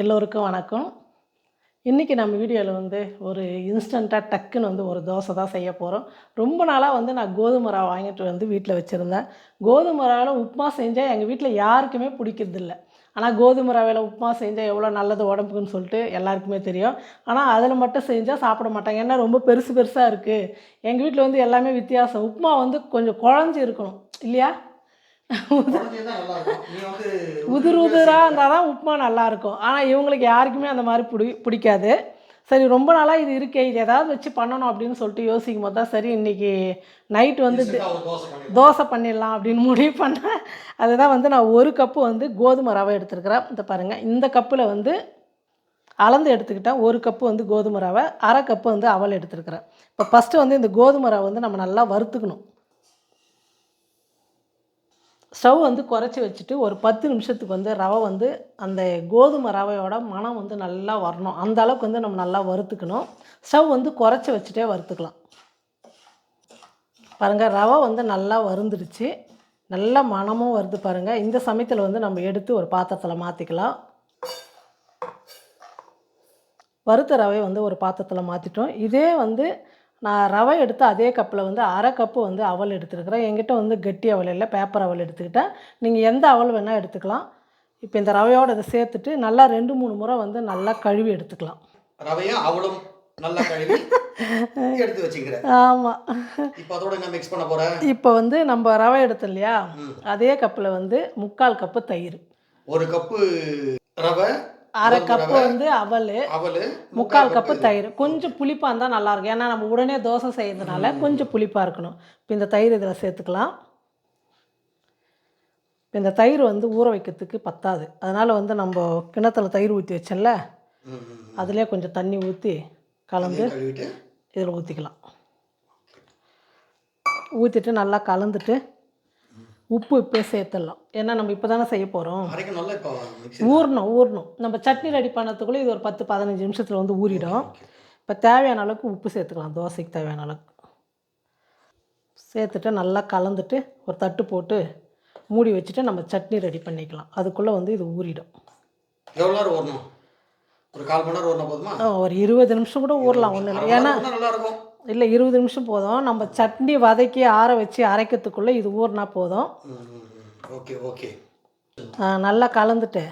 எல்லோருக்கும் வணக்கம். இன்றைக்கி நம்ம வீடியோவில் வந்து ஒரு இன்ஸ்டண்ட்டாக டக்குன்னு வந்து ஒரு தோசை தான் செய்ய போகிறோம் ரொம்ப நாளாக வந்து நான் கோதுமை ரவை வாங்கிட்டு வந்து வீட்டில் வச்சுருந்தேன். கோதுமை ரவையில் உப்புமா செஞ்சால் எங்கள் வீட்டில் யாருக்குமே பிடிக்கிறதில்ல ஆனால் கோதுமை ரவையில் உப்புமா செஞ்சால் எவ்வளோ நல்லது உடம்புக்குன்னு சொல்லிட்டு எல்லாருக்குமே தெரியும். ஆனால் அதில் மட்டும் செஞ்சால் சாப்பிட மாட்டாங்க. ஏன்னா ரொம்ப பெருசு பெருசாக இருக்குது எங்கள் வீட்டில் வந்து எல்லாமே வித்தியாசம். உப்புமா வந்து கொஞ்சம் குழஞ்சி இருக்கணும். இல்லையா? உதிர் உதிராக இருந்தால் தான் உப்புமா நல்லா இருக்கும் ஆனால் இவங்களுக்கு யாருக்குமே அந்த மாதிரி பிடி பிடிக்காது. சரி ரொம்ப நாளாக இது இருக்கே இது ஏதாவது வச்சு பண்ணணும் அப்படின்னு சொல்லிட்டு யோசிக்கும் போது தான் சரி இன்றைக்கி நைட் வந்து. தோசை பண்ணிடலாம். அப்படின்னு முடிவு பண்ணேன். அதுதான் வந்து நான் ஒரு கப்பு வந்து கோதுமை ரவை எடுத்துருக்கிறேன். இந்த பாருங்கள் இந்த கப்பில் வந்து அளந்து எடுத்துக்கிட்டேன். ஒரு கப்பு வந்து கோதுமை ரவை அரை கப்பு வந்து அவல் எடுத்துருக்கிறேன். இப்போ ஃபஸ்ட்டு வந்து இந்த கோதுமை ரவை வந்து நம்ம நல்லா வறுத்துக்கணும். ஸ்டவ் வந்து குறைச்சி வச்சுட்டு ஒரு பத்து நிமிஷத்துக்கு வந்து ரவை வந்து அந்த கோதுமை ரவையோட மனம் வந்து நல்லா வரணும். அந்த அளவுக்கு வந்து நம்ம நல்லா வறுத்துக்கணும். ஸ்டவ் வந்து குறைச்சி வச்சுட்டே வறுத்துக்கலாம். பாருங்கள் ரவை வந்து நல்லா வருந்துடுச்சு நல்லா மணமும் வருது பாருங்கள் இந்த சமயத்தில் வந்து நம்ம எடுத்து ஒரு பாத்திரத்தில் மாற்றிக்கலாம் வறுத்த ரவை வந்து ஒரு பாத்திரத்தில் மாற்றிட்டோம் இதே வந்து நான் ரவை எடுத்து அதே கப்பில் வந்து அரை கப்பு வந்து அவல் எடுத்துருக்கிறேன். என்கிட்ட வந்து கெட்டி அவல் இல்லை பேப்பர் அவல் எடுத்துக்கிட்டேன். நீங்கள் எந்த அவல் வேணால் எடுத்துக்கலாம். இப்போ இந்த ரவையோடு இதை சேர்த்துட்டு நல்லா ரெண்டு மூணு முறை வந்து நல்லா கழுவி எடுத்துக்கலாம். ரவையும் அவளும் நல்லா கழுவி எடுத்து வச்சுக்கிற. ஆமாம் இப்போ அதோட என்ன மிக்ஸ் பண்ண போற? இப்போ வந்து நம்ம ரவை எடுத்தோம் இல்லையா. அதே கப்பில் வந்து முக்கால் கப்பு தயிர். ஒரு கப்பு ரவை அரை கப்பு வந்து அவல் அவல் முக்கால் கப்பு தயிர். கொஞ்சம் புளிப்பாக இருந்தால் நல்லாயிருக்கும் ஏன்னா நம்ம உடனே தோசை செய்யறதுனால கொஞ்சம் புளிப்பாக இருக்கணும். இப்போ இந்த தயிர் இதில் சேர்த்துக்கலாம். இப்போ இந்த தயிர் வந்து ஊற வைக்கிறதுக்கு பத்தாது. அதனால் வந்து நம்ம கிணத்துல தயிர் ஊற்றி வச்சோம்ல ம், ம், ம். அதிலே கொஞ்சம் தண்ணி ஊற்றி கலந்து இதில் ஊற்றிக்கலாம் ஊற்றிட்டு நல்லா கலந்துட்டு உப்பு இப்போ சேர்த்துடலாம். ஏன்னா நம்ம இப்போ தானே செய்ய போகிறோம் ஊறணும் ஊறணும். நம்ம சட்னி ரெடி பண்ணதுக்குள்ளே இது ஒரு பத்து பதினஞ்சு நிமிஷத்தில் வந்து ஊறிடும். இப்போ தேவையான அளவுக்கு உப்பு சேர்த்துக்கலாம். தோசைக்கு தேவையான அளவுக்கு. சேர்த்துட்டு நல்லா கலந்துட்டு ஒரு தட்டு போட்டு மூடி வச்சுட்டு நம்ம சட்னி ரெடி பண்ணிக்கலாம். அதுக்குள்ளே வந்து இது ஊறிடும். எவ்வளோ நேரம் ஒரு கால் மணி நேரம் போதுமா? ஒரு இருபது நிமிஷம் கூட ஊறலாம். ஒன்றும் இல்லை. ஏன்னா நேரம் நல்லா இருக்கும். இல்லை இருபது நிமிஷம் போதும். நம்ம சட்னி வதக்கி ஆற வச்சு அரைக்கிறதுக்குள்ளே இது ஊறினா போதும். Okay okay. நல்லா கலந்துட்டு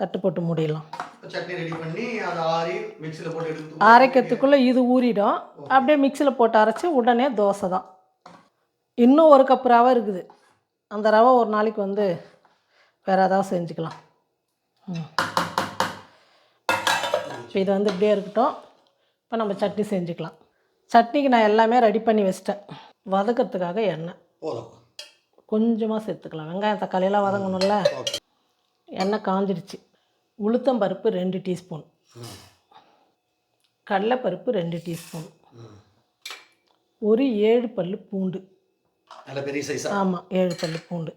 தட்டு போட்டு மூடிடலாம். சட்னி ரெடி பண்ணி அதை ஆறி மிக்ஸியில் போட்டு எடுத்து அரைக்கிறதுக்குள்ளே இது ஊறிடும். அப்படியே மிக்சியில் போட்டு அரைச்சி உடனே தோசை தான். இன்னும் ஒரு கப் ரவை இருக்குது. அந்த ரவை ஒரு நாளைக்கு வந்து வேறு ஏதாவது செஞ்சுக்கலாம். இப்போ இது வந்து இப்படியே இருக்கட்டும். இப்போ நம்ம சட்னி செஞ்சுக்கலாம். சட்னிக்கு நான் எல்லாமே ரெடி பண்ணி வச்சிட்டேன். வதக்கிறதுக்காக எண்ணெய். போதும். கொஞ்சமாக சேர்த்துக்கலாம். வெங்காயம் தக்காளியெல்லாம் வதங்கணும்ல? எண்ணெய் காஞ்சிடுச்சு உளுத்தம்பருப்பு ரெண்டு டீஸ்பூன் கடலைப்பருப்பு ரெண்டு டீஸ்பூன் ஒரு ஏழு பல்லு பூண்டு. நல்ல பெரிய சைஸா ஆமாம் ஏழு பல்லு பூண்டு.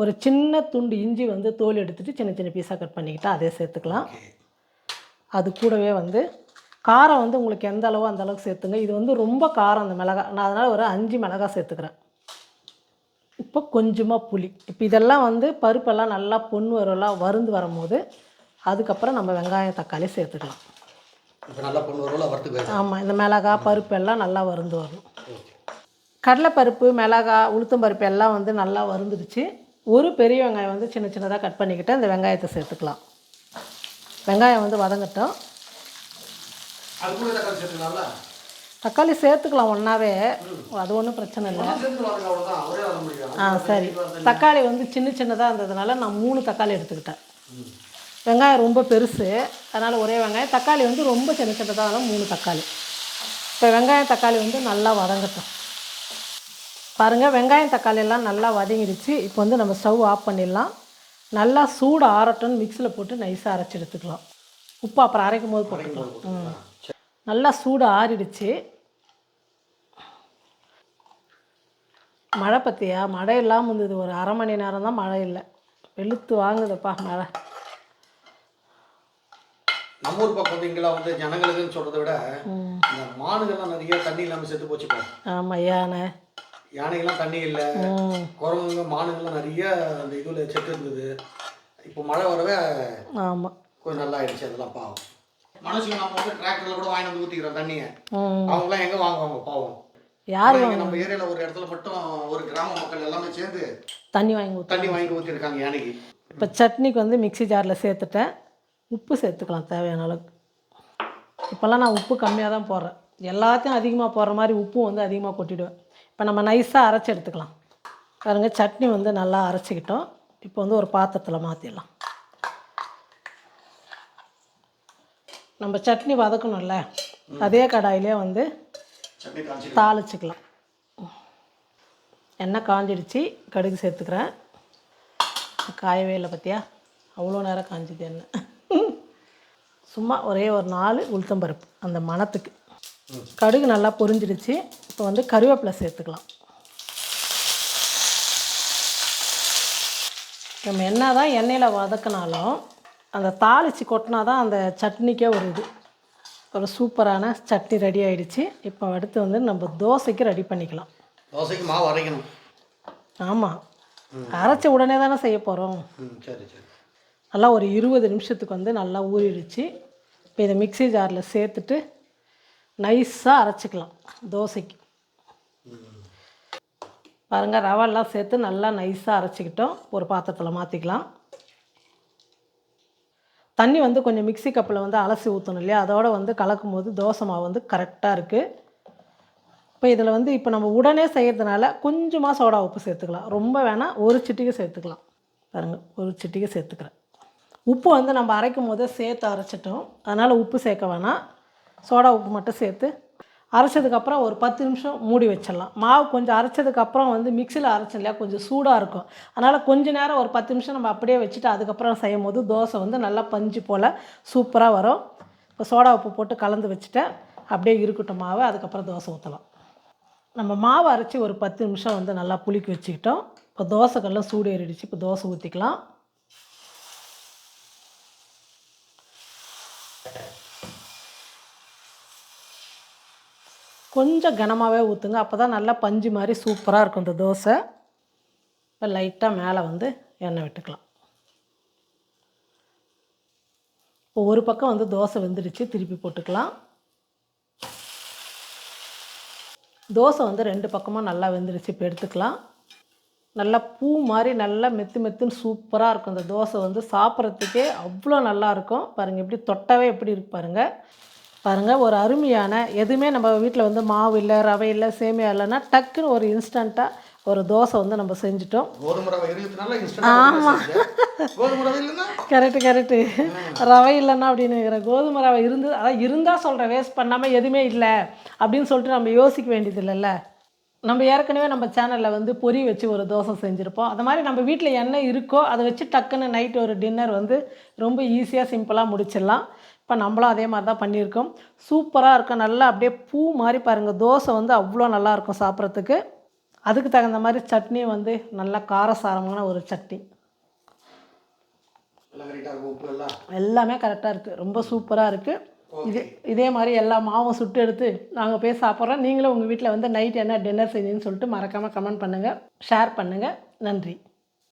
ஒரு சின்ன துண்டு இஞ்சி வந்து தோல் எடுத்துட்டு சின்ன சின்ன பீஸாக கட் பண்ணிக்கிட்டா அதே சேர்த்துக்கலாம். அது கூடவே வந்து காரம் வந்து உங்களுக்கு எந்த அளவோ அந்த அளவுக்கு சேர்த்துங்க. இது வந்து ரொம்ப காரம் அந்த மிளகாய் நான் அதனால் ஒரு அஞ்சு மிளகாய் சேர்த்துக்கிறேன். இப்போ கொஞ்சமாக புளி. இப்போ இதெல்லாம் வந்து பருப்பெல்லாம் நல்லா பொன் வரலாம் வருந்து வரும்போது அதுக்கப்புறம் நம்ம வெங்காயம் தக்காளி சேர்த்துக்கலாம். ஆமாம் இந்த மிளகாய் பருப்பு எல்லாம் நல்லா வருந்து வரணும் ஓகே. கடலைப்பருப்பு மிளகாய் உளுத்தம்பருப்பு எல்லாம் வந்து நல்லா வறுந்துடுச்சு. ஒரு பெரிய வெங்காயம் வந்து சின்ன சின்னதாக கட் பண்ணிக்கிட்டு அந்த வெங்காயத்தை சேர்த்துக்கலாம். வெங்காயம் வந்து வதங்கட்டும். தக்காளி சேர்த்துக்கலாம் ஒன்றாவே அது ஒன்றும் பிரச்சனை இல்லை. ஆ சரி. தக்காளி வந்து சின்ன சின்னதாக இருந்ததுனால நான் மூணு தக்காளி எடுத்துக்கிட்டேன். வெங்காயம் ரொம்ப பெருசு. அதனால் ஒரே வெங்காயம். தக்காளி வந்து ரொம்ப சின்ன சின்னதாக இருந்தால் மூணு தக்காளி. இப்போ வெங்காயம் தக்காளி வந்து நல்லா வதங்கட்டும். பாருங்கள் வெங்காயம் தக்காளி எல்லாம் நல்லா வதங்கிடுச்சு. இப்போ வந்து நம்ம ஸ்டவ் ஆஃப் பண்ணிடலாம். நல்லா சூடு ஆறட்டும்னு மிக்சியில் போட்டு நைஸாக அரைச்சி எடுத்துக்கலாம். உப்பு அப்புறம் அரைக்கும் போது போட்டுக்கலாம். ம். நல்லா சூடு ஆறிடுச்சு. மழை பற்றியா மழை இல்லாமல் இருந்தது. ஒரு அரை மணி நேரம் தான் மழை இல்லை. வெளுத்து வாங்குதுப்பா மழை. நம்ம ஊர் பக்கம் இங்கெல்லாம் வந்து ஜனங்களுக்குன்னு சொல்றதை விட இந்த மானுகள்லாம் நிறைய தண்ணி இல்லாமல் செத்து போச்சுப்பா ஆமாம் யானை. யானைகள்லாம் தண்ணி இல்லை. குரங்குங்க மானுங்கள்லாம் நிறைய அந்த இதுல செத்து இருந்தது. இப்போ மழை வரவே ஆமாம் கொஞ்சம் நல்லா ஆயிடுச்சு. அதெல்லாம் பாவம். மனசுக்கு நம்ம வந்து டிராக்டர்ல கூட வாங்கி வந்து ஊற்றிக்கிறோம் தண்ணியை. ம். அவங்களாம் எங்கே வாங்குவாங்க பாவம். யார் நம்ம ஏரியாவில் ஒரு இடத்துல மட்டும் ஒரு கிராம மக்கள் எல்லாமே சேர்ந்து தண்ணி வாங்கி தண்ணி வாங்கி ஊற்றிருக்காங்க யானைக்கு. இப்போ சட்னிக்கு வந்து மிக்ஸி ஜாரில் சேர்த்துட்டேன். உப்பு சேர்த்துக்கலாம் தேவையான அளவுக்கு. இப்போல்லாம் நான் உப்பு கம்மியாக தான் போடுறேன். எல்லாத்தையும் அதிகமாக போடுற மாதிரி உப்பும் வந்து அதிகமாக கொட்டிடுவேன். இப்போ நம்ம நைஸாக அரைச்சி எடுத்துக்கலாம். பாருங்க சட்னி வந்து நல்லா அரைச்சிக்கிட்டோம். இப்போ வந்து ஒரு பாத்திரத்தில் மாற்றிடலாம் நம்ம சட்னி வதக்கணும்ல அதே கடாயிலே வந்து தாளிச்சுக்கலாம். எண்ணெய் காஞ்சிடுச்சு கடுகு சேர்த்துக்கிறேன். காயவே இல்லை பார்த்தியா அவ்வளோ நேரம் காஞ்சிது எண்ணெய். சும்மா ஒரே ஒரு நாலு உளுத்தம்பருப்பு அந்த மணத்துக்கு. கடுகு நல்லா பொரிஞ்சிடுச்சு இப்போ வந்து கருவேப்பிலை சேர்த்துக்கலாம். நம்ம என்ன தான் எண்ணெயில் வதக்கினாலும் அந்த தாளித்து கொட்டினா தான் அந்த சட்னிக்கே ஒரு இது. ஒரு சூப்பரான சட்னி ரெடி ஆயிடுச்சு. இப்போ அடுத்து வந்து நம்ம தோசைக்கு ரெடி பண்ணிக்கலாம். தோசைக்கு மாவு அரைக்கணும். ஆமாம் அரைச்ச உடனே தானே செய்ய போகிறோம் சரி சரி. நல்லா ஒரு இருபது நிமிஷத்துக்கு வந்து நல்லா ஊறிடுச்சு. இப்போ இதை மிக்ஸி ஜாரில் சேர்த்துட்டு நைஸாக அரைச்சிக்கலாம் தோசைக்கு. பாருங்கள் ரவெல்லாம் சேர்த்து நல்லா நைஸாக அரைச்சிக்கிட்டோம். ஒரு பாத்திரத்தில் மாற்றிக்கலாம் தண்ணி வந்து கொஞ்சம் மிக்ஸி கப்பில் வந்து அலசி ஊற்றணும் இல்லையா? அதோட வந்து கலக்கும் போது தோசை மாவு வந்து கரெக்டாக இருக்குது இப்போ இதில் வந்து இப்போ நம்ம உடனே செய்கிறதுனால கொஞ்சமாக சோடா உப்பு சேர்த்துக்கலாம். ரொம்ப வேணால் ஒரு சிட்டிகை சேர்த்துக்கலாம். பாருங்கள் ஒரு சிட்டிகை சேர்த்துக்கிறேன். உப்பு வந்து நம்ம அரைக்கும் போதே சேர்த்து அரைச்சிட்டோம். அதனால் உப்பு சேர்க்க வேணாம். சோடா உப்பு மட்டும் சேர்த்து அரைச்சதுக்கப்புறம் ஒரு பத்து நிமிஷம் மூடி வச்சிடலாம். மாவு கொஞ்சம் அரைச்சதுக்கப்புறம் வந்து மிக்சியில் அரைச்சோம் இல்லையா? கொஞ்சம் சூடாக இருக்கும். அதனால் கொஞ்ச நேரம் ஒரு பத்து நிமிஷம் நம்ம அப்படியே வச்சுட்டு அதுக்கப்புறம் செய்யும் போது தோசை வந்து நல்லா பஞ்சு போல் சூப்பராக வரும். இப்போ சோடா உப்பு போட்டு கலந்து வச்சுட்டேன். அப்படியே இருக்கட்டும் மாவு. அதுக்கப்புறம் தோசை ஊற்றலாம் நம்ம மாவு அரைச்சி ஒரு பத்து நிமிஷம் வந்து நல்லா புளிக்க வச்சுக்கிட்டோம். இப்போ தோசைக்கெல்லாம் சூடு ஏறிடுச்சு. இப்போ தோசை ஊற்றிக்கலாம் கொஞ்சம் கனமாகவே ஊற்றுங்க அப்போ தான் நல்லா பஞ்சு மாதிரி சூப்பராக இருக்கும் இந்த தோசை. இப்போ லைட்டாக மேலே வந்து எண்ணெய் விட்டுக்கலாம். இப்போ ஒரு பக்கம் வந்து தோசை வெந்துடுச்சு திருப்பி போட்டுக்கலாம். தோசை வந்து ரெண்டு பக்கமும் நல்லா வெந்துடுச்சு இப்போ எடுத்துக்கலாம். நல்லா பூ மாதிரி நல்லா மெத்து மெத்துன்னு சூப்பராக இருக்கும். இந்த தோசை வந்து சாப்பிட்றதுக்கே அவ்வளோ நல்லாயிருக்கும் பாருங்கள் எப்படி தொட்டவே எப்படி இருக்கு பாருங்கள் பாருங்கள் ஒரு அருமையான எதுவுமே நம்ம வீட்டில் வந்து மாவு இல்லை ரவை இல்லை சேமியா இல்லைன்னா டக்குன்னு ஒரு இன்ஸ்டண்ட்டாக ஒரு தோசை வந்து நம்ம செஞ்சுட்டோம். இல்லைன்னா? Correct correct. ரவை இல்லைன்னா அப்படின்னு கோதுமை ரவை இருந்து அதான் இருந்தால் சொல்கிறேன் வேஸ்ட் பண்ணாமல் எதுவுமே இல்லை அப்படின்னு சொல்லிட்டு நம்ம யோசிக்க வேண்டியது இல்லைல்ல. நம்ம ஏற்கனவே நம்ம சேனலில் வந்து பொரி வச்சு ஒரு தோசை செஞ்சுருப்போம். அது மாதிரி நம்ம வீட்டில் என்ன இருக்கோ அதை வச்சு டக்குன்னு நைட் ஒரு டின்னர் வந்து ரொம்ப ஈஸியாக சிம்பிளாக முடிச்சிடலாம். இப்போ நம்மளும் அதே மாதிரி தான் பண்ணியிருக்கோம். சூப்பராக இருக்கும் நல்லா அப்படியே பூ மாதிரி பாருங்கள் தோசை வந்து அவ்வளோ நல்லா இருக்கும் சாப்பிட்றதுக்கு. அதுக்கு தகுந்த மாதிரி சட்னி வந்து நல்லா காரசாரமான ஒரு சட்னி. எல்லாமே கரெக்டாக இருக்குது ரொம்ப சூப்பராக இருக்குது இதே இதே மாதிரி எல்லா மாவும் சுட்டு எடுத்து நாங்கள் போய் சாப்பிட்றோம். நீங்களும் உங்கள் வீட்டில் வந்து நைட் என்ன டின்னர் செஞ்சீங்கன்னு சொல்லிட்டு மறக்காமல் கமெண்ட் பண்ணுங்கள் ஷேர் பண்ணுங்கள் நன்றி.